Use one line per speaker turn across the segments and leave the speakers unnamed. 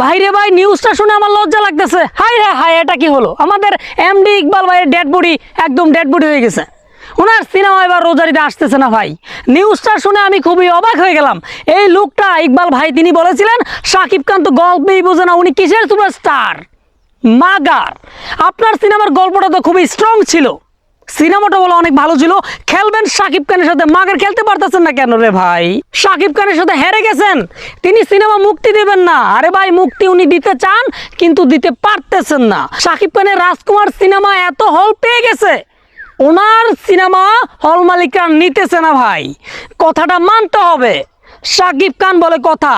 ভাইরে ভাই নিউজটা শুনে আমার লজ্জা লাগতেছে। হাই রে হাই এটা কি হলো? আমাদের এমডি ইকবাল ভাইয়ের ডেড বডি একদম ডেড বডি হয়ে গেছে। ওনার সিনেমা এবার রোজারিতে আসতেছে না ভাই। নিউজটা শুনে আমি খুবই অবাক হয়ে গেলাম। এই লোকটা, ইকবাল ভাই, তিনি বলেছিলেন, সাকিব খান তো গল্পেই বোঝে না, উনি কিসের সুপারস্টার মাগার। আপনার সিনেমার গল্পটা তো খুবই স্ট্রং ছিল। সিনেমাটা বলে অনেক ভালো ছিল। খেলবেন সাকিব খানের সাথে, মাগার খেলতে পারতেছেন না কেন রে ভাই? সাকিব খানের সাথে হেরে গেছেন। তিনি সিনেমা মুক্তি দেবেন না। আরে ভাই, মুক্তি উনি দিতে চান, কিন্তু দিতে পারতেছেন না। সাকিব খানের রাজকুমার সিনেমা এত হল পেয়ে গেছে। ওনার সিনেমা হল মালিকরা নিতেছে না ভাই। কথাটা মানতে হবে। সাকিব খান বলে কথা।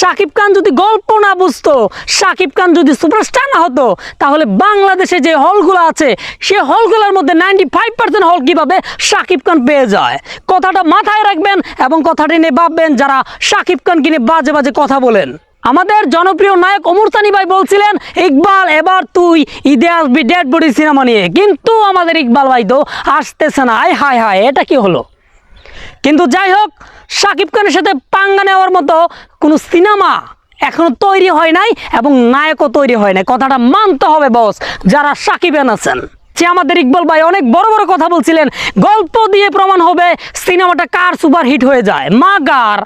সাকিব খান যদি গল্প না বুঝতো, সাকিব খান যদি সুপারস্টার না হতো, তাহলে বাংলাদেশে যে হলগুলো আছে, সে হলগুলোর মধ্যে নাইনটি ফাইভ পার্সেন্ট হল কীভাবে সাকিব খান পেয়ে যায়? কথাটা মাথায় রাখবেন এবং কথাটি নিয়ে ভাববেন যারা সাকিব খানকে নিয়ে বাজে বাজে কথা বলেন। আমাদের জনপ্রিয় নায়ক অমর সানি ভাই বলছিলেন, ইকবাল, এবার তুই ঈদে আসবি ডেড বডি সিনেমা নিয়ে। কিন্তু আমাদের ইকবাল ভাই তো আসতেছে না। আয় হায় হায়, এটা কি হলো? কিন্তু যাই হোক সাকিব খানের সাথে পাঙ্গা নেওয়ার মতো কোনো সিনেমা এখনও তৈরি হয় নাই এবং নায়কও তৈরি হয় নাই। কথাটা মানতে হবে, বস, যারা সাকিবেন আছেন। যে আমাদের ইকবাল ভাই অনেক বড় বড় কথা বলছিলেন, গল্প দিয়ে প্রমাণ হবে সিনেমাটা কার সুপার হিট হয়ে যায়। মা মাগার,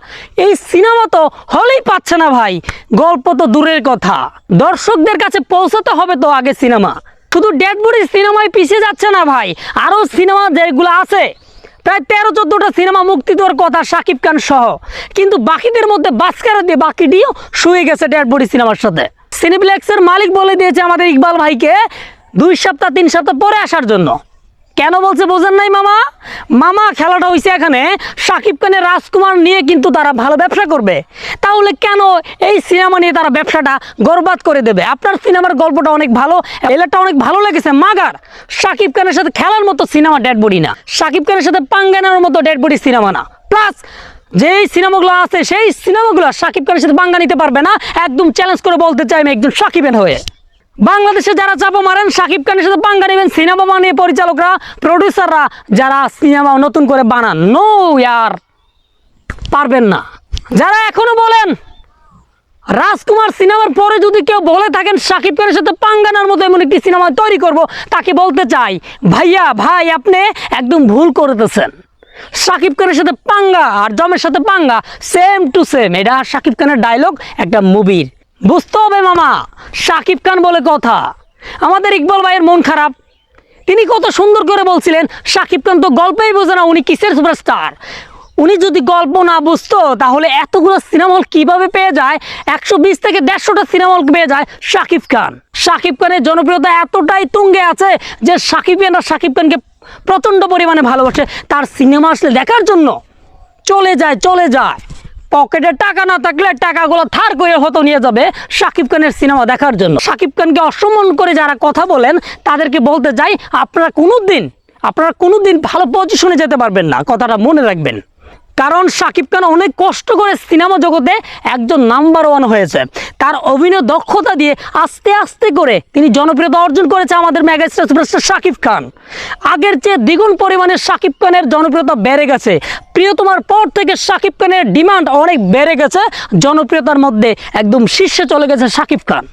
এই সিনেমা তো হলেই পাচ্ছে না ভাই, গল্প তো দূরের কথা। দর্শকদের কাছে পৌঁছাতে হবে তো আগে সিনেমা। শুধু ডেড সিনেমায় পিছিয়ে যাচ্ছে না ভাই আরও সিনেমা যেগুলো আছে প্রায় তেরো, চোদ্দোটা সিনেমা মুক্তি দেওয়ার কথা শাকিব খান সহ। কিন্তু বাকিদের মধ্যে বাস্কারা দিয়ে বাকিটিও শুয়ে গেছে ডেড বডি সিনেমার সাথে। সিনেপ্লেক্সের মালিক বলে দিয়েছে আমাদের ইকবাল ভাইকে, দুই সপ্তাহ, তিন সপ্তাহ পরে আসার জন্য। কেন বলছে বোঝেন নাই মামা? মামা খেলাটা হয়েছে এখানে শাকিব খানের রাজকুমার নিয়ে কিন্তু তারা ভালো ব্যবসা করবে। তাহলে কেন এই সিনেমা নিয়ে তারা ব্যবসাটা গরবাদ করে দেবে? আপনার সিনেমার গল্পটা অনেক ভালো এলাটা অনেক ভালো লেগেছে, মাগার। শাকিব খানের সাথে খেলার মতো সিনেমা ডেড বডি না। শাকিব খানের সাথে পাঙ্গানোর মতো ডেড বডি সিনেমা না। প্লাস যেই সিনেমাগুলো আছে, সেই সিনেমাগুলো শাকিব খানের সাথে পাঙ্গা নিতে পারবে না। একদম চ্যালেঞ্জ করে বলতে চাই আমি একদম সাকিবেন হয়ে। বাংলাদেশে যারা চাপা মারেন শাকিব খানের সাথে পাঙ্গা নেবেন, সিনেমা বানিয়ে পরিচালকরা প্রডিউসাররা যারা সিনেমা নতুন করে বানান। নো ইয়ার, পারবেন না। যারা এখনও বলেন, রাজকুমার সিনেমার পরে যদি কেউ বলে থাকেন শাকিব খানের সাথে পাঙ্গানার মতো এমন একটি সিনেমা তৈরি করব, তাকে বলতে চাই, ভাইয়া, ভাই, আপনি একদম ভুল করতেছেন শাকিব খানের সাথে পাঙ্গা আর জমের সাথে পাঙ্গা সেম টু সেম এটা শাকিব খানের ডায়লগ একটা মুভির বুঝতে হবে মামা শাকিব খান বলে কথা। আমাদের ইকবাল ভাইয়ের মন খারাপ। তিনি কত সুন্দর করে বলছিলেন শাকিব খান তো গল্পেই বোঝে না, উনি কিসের সুপারস্টার উনি যদি গল্প না বুঝতো, তাহলে এতগুলো সিনেমা হল কীভাবে পেয়ে যায়? একশো বিশ থেকে দেড়শোটা সিনেমা হল পেয়ে যায় শাকিব খান। শাকিব খানের জনপ্রিয়তা এতটাই তুঙ্গে আছে যে শাকিবিয়ানরা শাকিব খানকে প্রচণ্ড পরিমাণে ভালোবাসে। তার সিনেমা আসলে দেখার জন্য চলে যায় চলে যায়। পকেটে টাকা না থাকলে টাকাগুলো থার করে হতো নিয়ে যাবে সাকিব খানের সিনেমা দেখার জন্য। সাকিব খানকে অসম্মান করে যারা কথা বলেন, তাদেরকে বলতে যাই, আপনারা কোনো দিন আপনারা কোনো দিন ভালো পজিশনে যেতে পারবেন না। কথাটা মনে রাখবেন। কারণ শাকিব খান অনেক কষ্ট করে সিনেমা জগতে একজন নাম্বার ওয়ান হয়েছে। তার অভিনয় দক্ষতা দিয়ে আস্তে আস্তে করে তিনি জনপ্রিয়তা অর্জন করেছে আমাদের মেগাস্টার সুপারস্টার শাকিব খান। আগের চেয়ে দ্বিগুণ পরিমাণে শাকিব খানের জনপ্রিয়তা বেড়ে গেছে। প্রিয়তমার পর থেকে শাকিব খানের ডিমান্ড অনেক বেড়ে গেছে। জনপ্রিয়তার মধ্যে একদম শীর্ষে চলে গেছে শাকিব খান।